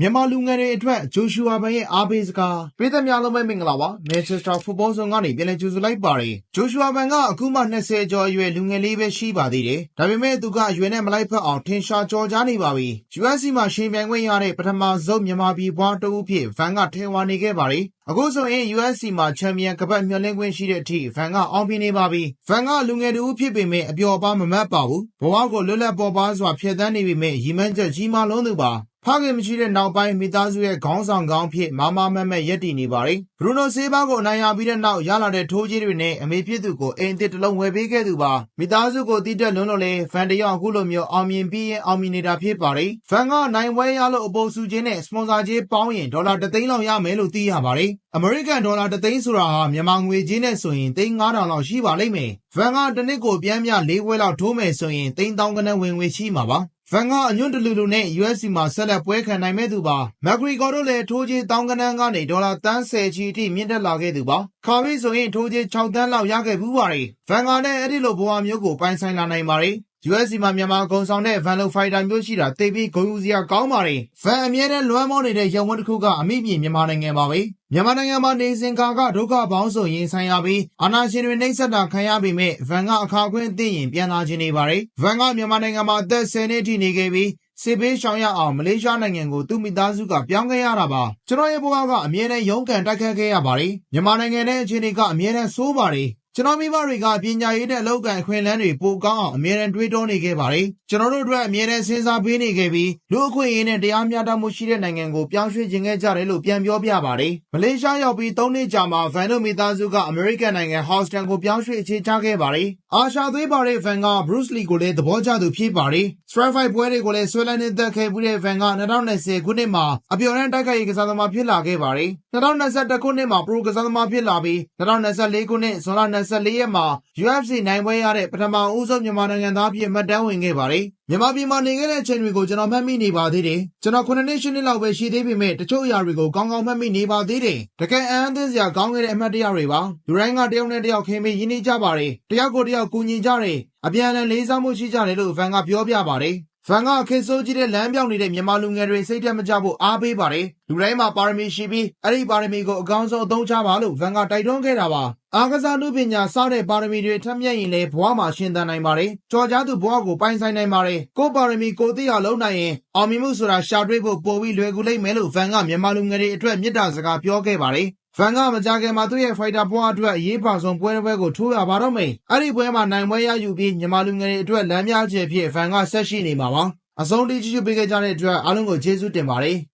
မြန်မာလူငယ်တွေအတွက်ဂျိုရှူအာဘန်ရဲ့အားပေးစကားပြည်သက်များလုံးပဲမင်္ဂလာပါမန်ချက်စတာဖုတ်ဘောဆောင်ကနေပြန်လည်ကြိုဆိုလိုက်ပါတယ်ဂျိုရှူအာဘန်ကအခုမှ20ကျော်အရွယ်လူငယ်လေးပဲရှိပါသေးတယ်ဒါပေမဲ့သူကအရွယ်နဲ့မလိုက်ဖက်အောင်ထင်ရှားကြော်ကြားနေပါပြီ USC မှာရှင်ပြိုင်ခွင့်ရတဲ့ပထမဆုံးမြန်မာပြည်ဘွားတဦးဖြစ်ဗန်ကထဲဝါနေခဲ့ပါတယ်အခုဆိုရင် USC မှာချန်ပီယံကပတ်မျှော်လင့်ခွင့်ရှိတဲ့အထိဗန်ကအောင်ပြနေပါပြီဗန်ကလူငယ်တူဖြစ်ပေမဲ့အပျော်ပါမမတ်ပါဘူးဘဝကိုလွတ်လပ်ပေါ်ပါစွာဖြည့်သန်းနေပေမဲ့ရီမန်းချက်ကြီးမားလုံးသူပါ ဖခင်မရှိတဲ့နောက်ပိုင်းမိသားစုရဲ့ခေါင်းဆောင်ကောင်းဖြစ်မာမာမတ်မတ်ရက်တည်နေပါတယ် ဘရူနိုဆေးဘားကိုအနိုင်ရပြီးတဲ့နောက်ရလာတဲ့ထိုးကြီးတွေနဲ့အမေဖြစ်သူကိုအိမ်တစ်တလုံးဝယ်ပေးခဲ့သူပါ မိသားစုကိုတည်တက်လွန်းလို့လေဖန်တယောက် အခုလိုမျိုး အောင်မြင်ပြီးရင်အောင်မြင်နေတာဖြစ်ပါတယ်ဖန်ကနိုင်ပွဲရလို့ အပေါ်စုချင်းနဲ့ စပွန်ဆာချင်းပေါင်းရင် ဒေါ်လာ3သိန်းလောက်ရမယ်လို့သိရပါတယ် အမေရိကန်ဒေါ်လာ3သိန်းဆိုတာဟာ မြန်မာငွေကြေးနဲ့ဆိုရင် သိန်း9000လောက်ရှိပါလိမ့်မယ်ဖန်ကတစ်နှစ်ကိုပြန်ပြ၄ဝဲလောက်ထိုးမယ်ဆိုရင် သိန်း1000ခန်းဝင်ငွေရှိမှာပါ ဗန်က အညွန့်တလူလူနဲ့ USC မှာဆက်လက်ပွဲခံနိုင်မဲ့သူပါမက်ဂရီကောတို့လည်း ထိုးကြီးတောင်းကနန်းကနေ ဒေါ်လာတန်း10ချီအထိ မြင့်တက်လာခဲ့သူပါခါပြီးဆိုရင် ထိုးကြီး6တန်းလောက် ရခဲ့ဘူးပါတယ် ဗန်ကလည်း အဲ့ဒီလို ဘဝမျိုးကို ပိုင်ဆိုင်လာနိုင်ပါတယ် USC မှာ မြန်မာကုံဆောင်တဲ့ Van Lo Fighter မျိုးရှိတာ သိပြီးဂုဏ်ယူစရာကောင်းပါတယ်။ Van အမြဲတမ်းလွှမ်းမောနေတဲ့ရုံဝတ်တစ်ခုက အမိမြေမြန်မာနိုင်ငံပါပဲ။မြန်မာနိုင်ငံမှာ နေစဉ်ခါကဒုက္ခပေါင်းဆိုရင်ဆိုင်ရပြီး အာဏာရှင်တွေ နှိပ်စက်တာခံရပေမဲ့ Van က အခါခွင့်သိရင် ပြန်လာခြင်းနေပါတယ်။ Van က မြန်မာနိုင်ငံမှာ အသက်10နှစ်အထိ နေခဲ့ပြီး စစ်ဘေးရှောင်ရအောင် မလေးရှားနိုင်ငံကို သူ့မိသားစုက ပြောင်းခဲ့ရတာပါ ကျွန်တော်ရဲ့ဘဝက အမြဲတမ်း ရုန်းကန်တိုက်ခတ်ခဲ့ရပါတယ် မြန်မာနိုင်ငံရဲ့အခြေအနေက အမြဲတမ်းဆိုးပါတယ် ကျွန်တော်မိဘတွေကပညာရေးနဲ့အလောက်ကန်အခွင့်အလမ်းတွေပိုကောင်းအောင်အမြဲတမ်းတွေးတောနေခဲ့ပါတယ်ကျွန်တော်တို့အတွက်အမြဲတမ်းစဉ်းစားပေးနေခဲ့ပြီးလူအခွင့်အရေးနဲ့တရားမျှတမှုရှိတဲ့နိုင်ငံကိုပြောင်းရွှေ့ခြင်းခဲ့ကြတယ်လို့ပြန်ပြောပြပါတယ်မလေးရှားရောက်ပြီး၃နှစ်ကြာမှဗန်တို့မိသားစုကအမေရိကန်နိုင်ငံဟော့စတန်ကိုပြောင်းရွှေ့အခြေချခဲ့ပါတယ်အာရှာသွေးပါတဲ့ဗန်ကဘရုစ်လီကိုလည်းသဘောကျသူဖြစ်ပါတယ်စထရိုက်ဖိုက်ပွဲတွေကိုလည်းဆွဲလန်းနေသက်ခဲ့ပြီးတဲ့ဗန်က2020ခုနှစ်မှာအပျော်တမ်းတိုက်ခိုက်ရေးကစားသမားဖြစ်လာခဲ့ပါတယ်2021ခုနှစ်မှာပရိုကစားသမားဖြစ်လာပြီး2024ခုနှစ်ဇွန်လ24ရက်မှာ UFC နိုင်ပွဲရတဲ့ ပထမဦးဆုံး မြန်မာနိုင်ငံသားဖြစ် မှတ်တမ်းဝင်ခဲ့ပါတယ် မြန်မာပြည်မှာ နေခဲ့တဲ့အချိန်တွေကို ကျွန်တော် မှတ်မိနေပါသေးတယ် ကျွန်တော်9နှစ်10နှစ်လောက်ပဲ ရှိသေးပေမဲ့တချို့အရာတွေကို ကောင်းကောင်း မှတ်မိနေပါသေးတယ် တကယ် အံ့အသင့်စရာကောင်းခဲ့တဲ့ အမှတ်တရတွေပါ လူတိုင်းက တယောက်နဲ့တယောက် ခင်မင်းရင်းနှီးကြပါတယ် တယောက်ကိုတယောက် ကူညီကြတယ် အပြန်အလှန် လေးစားမှုရှိကြတယ်လို့ဗန်ကပြောပြပါတယ် ဗန်ကခေတ်ဆိုးကြီးတဲ့လမ်းပြောင်းနေတဲ့မြန်မာလူငယ်တွေစိတ်တက်မကြဖို့အားပေးပါတယ်လူတိုင်းမှာပါရမီရှိပြီးအဲ့ဒီပါရမီကိုအကောင်းဆုံးအသုံးချပါလို့ဗန်ကတိုက်တွန်းခဲ့တာပါအားကစားနုပညာစတဲ့ပါရမီတွေထက်မြက်ရင်လည်းဘဝမှာရှင်သန်နိုင်ပါတယ်ကြော်ကြားသူဘဝကိုပိုင်ဆိုင်နိုင်ပါတယ်ကိုပါရမီကိုသိအောင်လုပ်နိုင်ရင်အောင်မြင်မှုဆိုတာရှာတွေ့ဖို့ပိုပြီးလွယ်ကူလိမ့်မယ်လို့ဗန်ကမြန်မာလူငယ်တွေအတွက်မြစ်တာစကားပြောခဲ့ပါတယ် ဗန်က မကြခင်မှာသူ့ရဲ့ ဖိုက်တာဘွားအတွက် အရေးပါဆုံးပွဲတစ်ပွဲကို ထိုးရပါတော့မယ်။အဲ့ဒီပွဲမှာ နိုင်ပွဲရယူပြီး မြန်မာလူငယ်တွေအတွက် လမ်းပြချေဖြစ်ဗန်က ဆက်ရှိနေမှာပါ။အဆုံးထိ ကြည့်ရှုပေးခဲ့ကြတဲ့အတွက် အားလုံးကို ကျေးဇူးတင်ပါတယ်။